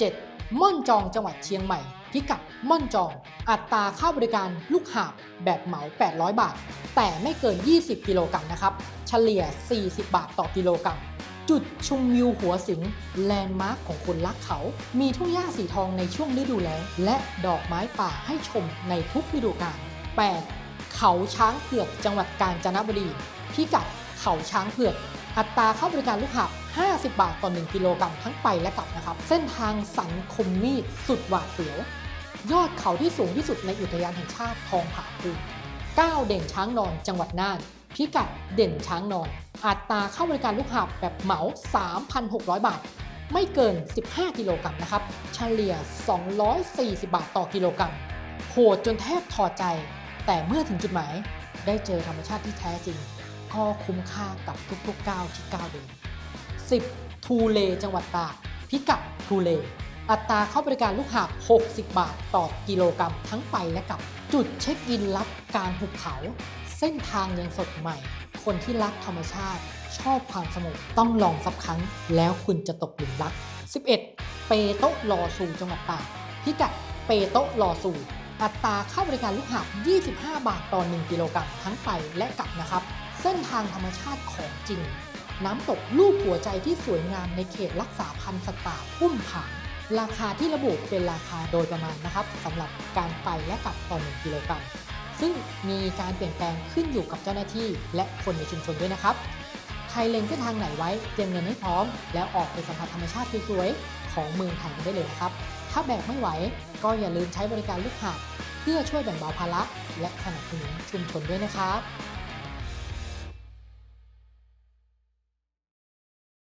7. ม่อนจองจังหวัดเชียงใหม่ พิกัดม่อนจอง อัตราค่าบริการลูกหาบแบบเหมา 800 บาท แต่ไม่เกิน 20 กิโลกรัมนะครับ เฉลี่ย 40 บาทต่อกิโลกรัมจุดชมวิวหัวสิงแลนด์มาร์คของคนรักเขา มีทุ่งหญ้าสีทองในช่วงฤดูแล้ง และดอกไม้ป่าให้ชมในทุกฤดูกาล 8. เขาช้างเผือกจังหวัดกาญจนบุรี พิกัดเขาช้างเผือก อัตราเข้าบริการลูกหาบ50 บาทต่อ 1 กิโลกรัมทั้งไปและกลับนะครับ เส้นทางสันคมมีดสุดหวาดเสียวยอดเขาที่สูงที่สุดในอุทยานแห่งชาติทองผาภูมิก้าวเด่นช้างนอนจังหวัดน่าน พิกัดเด่นช้างนอน อัตราเข้าบริการลูกหาบแบบเหมา 3,600 บาท ไม่เกิน 15 กิโลกรัมนะครับ เฉลี่ย 240 บาทต่อกิโลกรัมโหดจนแทบถอดใจ แต่เมื่อถึงจุดหมาย ได้เจอธรรมชาติที่แท้จริง ก็คุ้มค่ากับทุกๆก้าวที่ก้าวเดิน 10. ทูเลจังหวัดตากพิกัดทูเล อัตราเข้าบริการลูกหาบ 60 บาทต่อกิโลกรัมทั้งไปและกลับ จุดเช็คอินลับการหุบเขา เส้นทางยังสดใหม่ คนที่รักธรรมชาติ ชอบความสงบต้องลองสักครั้ง แล้วคุณจะตกหลุมรัก 11. เปโตะลอซูจังหวัดตากพิกัดเปโตะลอซูอัตราเข้าบริการลูกหาบ 25 บาทต่อ 1 กิโลกรัมทั้งไปและกลับนะครับเส้นทางธรรมชาติของจริง น้ำตกรูปหัวใจที่สวยงามในเขตรักษาพันธุ์สัตว์ป่าพุ่มผางราคาที่ระบุเป็นราคาโดยประมาณนะครับสำหรับการไปและกลับต่อ1กิโลกรัมซึ่งมีการเปลี่ยนแปลงขึ้นอยู่กับเจ้าหน้าที่ และคนในชุมชนด้วยนะครับ ใครเล็งเส้นทางไหนไว้เตรียมเงินให้พร้อม แล้วออกไปสัมผัสธรรมชาติสวยๆของเมืองไทยกันได้เลยนะครับ ถ้าแบกไม่ไหว ก็อย่าลืมใช้บริการลูกหาบเพื่อช่วยแบ่งเบาภาระและสนับสนุนชุมชนด้วยนะครับ